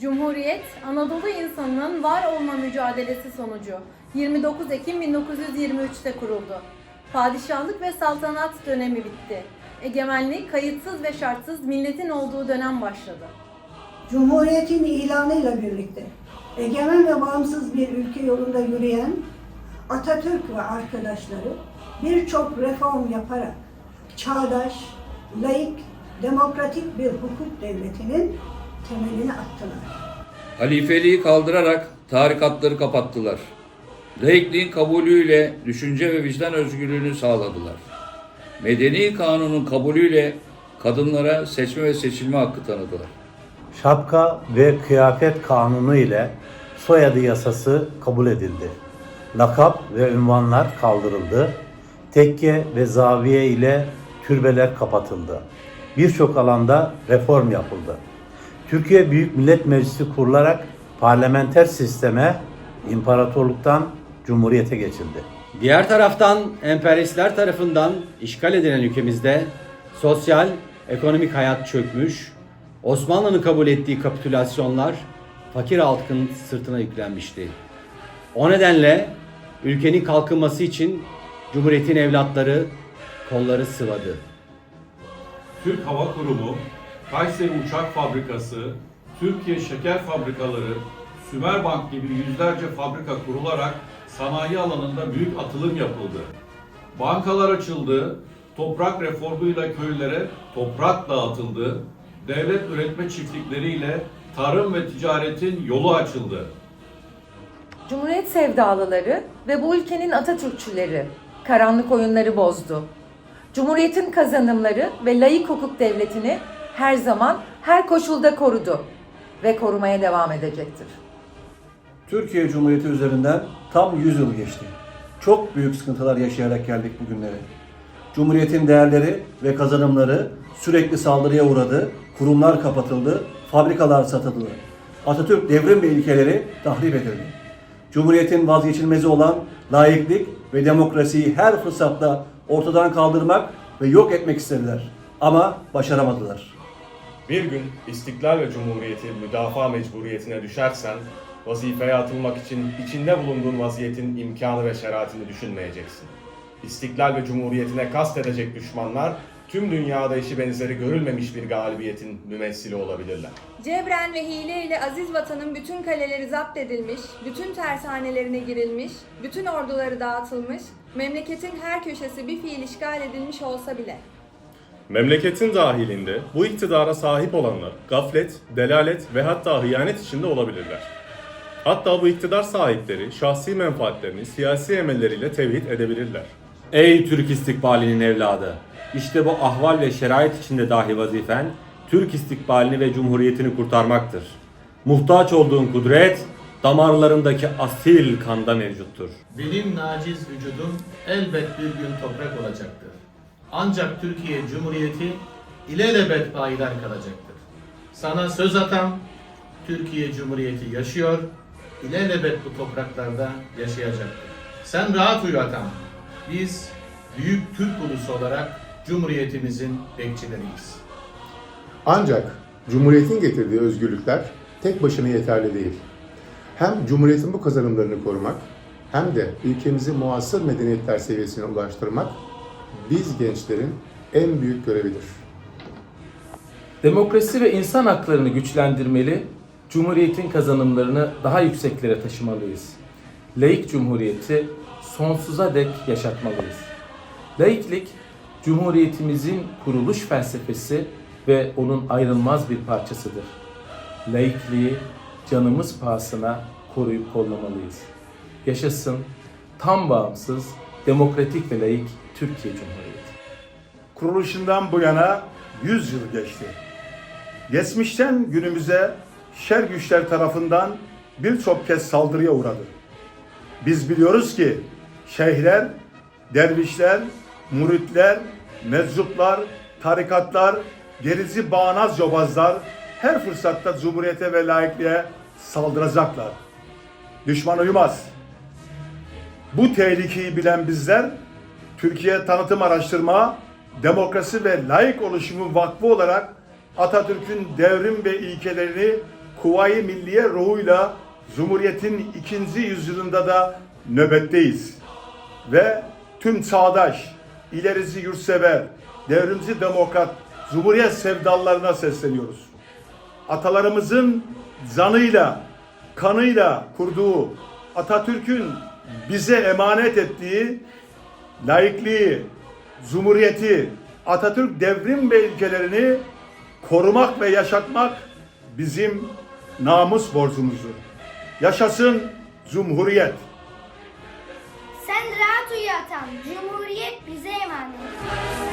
Cumhuriyet, Anadolu insanının var olma mücadelesi sonucu 29 Ekim 1923'te kuruldu. Padişahlık ve saltanat dönemi bitti. Egemenlik kayıtsız ve şartsız milletin olduğu dönem başladı. Cumhuriyetin ilanıyla birlikte egemen ve bağımsız bir ülke yolunda yürüyen Atatürk ve arkadaşları birçok reform yaparak çağdaş, laik, demokratik bir hukuk devletinin temelini attılar. Halifeliği kaldırarak tarikatları kapattılar. Laikliğin kabulüyle düşünce ve vicdan özgürlüğünü sağladılar. Medeni kanunun kabulüyle kadınlara seçme ve seçilme hakkı tanıdılar. Şapka ve kıyafet kanunu ile soyadı yasası kabul edildi. Lakap ve ünvanlar kaldırıldı. Tekke ve zaviye ile türbeler kapatıldı. Birçok alanda reform yapıldı. Türkiye Büyük Millet Meclisi kurularak parlamenter sisteme, imparatorluktan cumhuriyete geçildi. Diğer taraftan emperyalistler tarafından işgal edilen ülkemizde sosyal, ekonomik hayat çökmüş, Osmanlı'nın kabul ettiği kapitülasyonlar fakir halkın sırtına yüklenmişti. O nedenle ülkenin kalkınması için Cumhuriyet'in evlatları kolları sıvadı. Türk Hava Kurumu, Kayseri Uçak Fabrikası, Türkiye Şeker Fabrikaları, Sümerbank gibi yüzlerce fabrika kurularak sanayi alanında büyük atılım yapıldı. Bankalar açıldı, toprak reformuyla köylere toprak dağıtıldı, devlet üretme çiftlikleriyle tarım ve ticaretin yolu açıldı. Cumhuriyet sevdalıları ve bu ülkenin Atatürkçüleri karanlık oyunları bozdu. Cumhuriyetin kazanımları ve layık hukuk devletini her zaman her koşulda korudu ve korumaya devam edecektir. Türkiye Cumhuriyeti üzerinden tam 100 yıl geçti. Çok büyük sıkıntılar yaşayarak geldik bugünlere. Cumhuriyetin değerleri ve kazanımları sürekli saldırıya uğradı, kurumlar kapatıldı, fabrikalar satıldı. Atatürk devrim ve ilkeleri tahrip edildi. Cumhuriyetin vazgeçilmezi olan laiklik ve demokrasiyi her fırsatta ortadan kaldırmak ve yok etmek istediler. Ama başaramadılar. Bir gün istiklal ve cumhuriyeti müdafaa mecburiyetine düşersen, vazifeye atılmak için içinde bulunduğun vaziyetin imkanı ve şeraitini düşünmeyeceksin. İstiklal ve cumhuriyetine kast edecek düşmanlar, tüm dünyada eşi benzeri görülmemiş bir galibiyetin mümessili olabilirler. Cebren ve hile ile aziz vatanın bütün kaleleri zapt edilmiş, bütün tersanelerine girilmiş, bütün orduları dağıtılmış, memleketin her köşesi bir fiil işgal edilmiş olsa bile. Memleketin dahilinde bu iktidara sahip olanlar gaflet, delalet ve hatta hıyanet içinde olabilirler. Hatta bu iktidar sahipleri şahsi menfaatlerini siyasi emelleriyle tevhid edebilirler. Ey Türk istikbalinin evladı! İşte bu ahval ve şerait içinde dahi vazifen Türk istikbalini ve cumhuriyetini kurtarmaktır. Muhtaç olduğun kudret damarlarındaki asil kanda mevcuttur. Benim naciz vücudum elbet bir gün toprak olacaktır. Ancak Türkiye Cumhuriyeti ilelebet payidar kalacaktır. Sana söz atam, Türkiye Cumhuriyeti yaşıyor, ilelebet bu topraklarda yaşayacaktır. Sen rahat uyu atam. Biz büyük Türk ulusu olarak Cumhuriyetimizin bekçileriyiz. Ancak Cumhuriyet'in getirdiği özgürlükler tek başına yeterli değil. Hem Cumhuriyet'in bu kazanımlarını korumak hem de ülkemizi muasır medeniyetler seviyesine ulaştırmak biz gençlerin en büyük görevidir. Demokrasi ve insan haklarını güçlendirmeli, Cumhuriyet'in kazanımlarını daha yükseklere taşımalıyız. Laik Cumhuriyeti sonsuza dek yaşatmalıyız. Laiklik, Cumhuriyetimizin kuruluş felsefesi ve onun ayrılmaz bir parçasıdır. Laikliği canımız pahasına koruyup kollamalıyız. Yaşasın tam bağımsız, demokratik ve laik Türkiye Cumhuriyeti. kuruluşundan bu yana 100 yıl geçti. Geçmişten günümüze şer güçler tarafından birçok kez saldırıya uğradı. Biz biliyoruz ki şeyhler, dervişler, muritler, meczuplar, tarikatlar, gerici bağnaz yobazlar her fırsatta cumhuriyete ve laikliğe saldıracaklar. Düşman uyumaz. Bu tehlikeyi bilen bizler Türkiye Tanıtım Araştırma, Demokrasi ve Laik Oluşumu Vakfı olarak Atatürk'ün devrim ve ilkelerini Kuvayi Milliye ruhuyla Cumhuriyet'in ikinci yüzyılında da nöbetteyiz. Ve tüm çağdaş, ilerici yurtsever, devrimci demokrat, Cumhuriyet sevdalılarına sesleniyoruz. Atalarımızın canıyla, kanıyla kurduğu, Atatürk'ün bize emanet ettiği laikliği, cumhuriyeti, Atatürk devrim ve ilkelerini korumak ve yaşatmak bizim namus borcumuzdur. Yaşasın Cumhuriyet. Sen rahat uyu atam. Cumhuriyet bize emanet.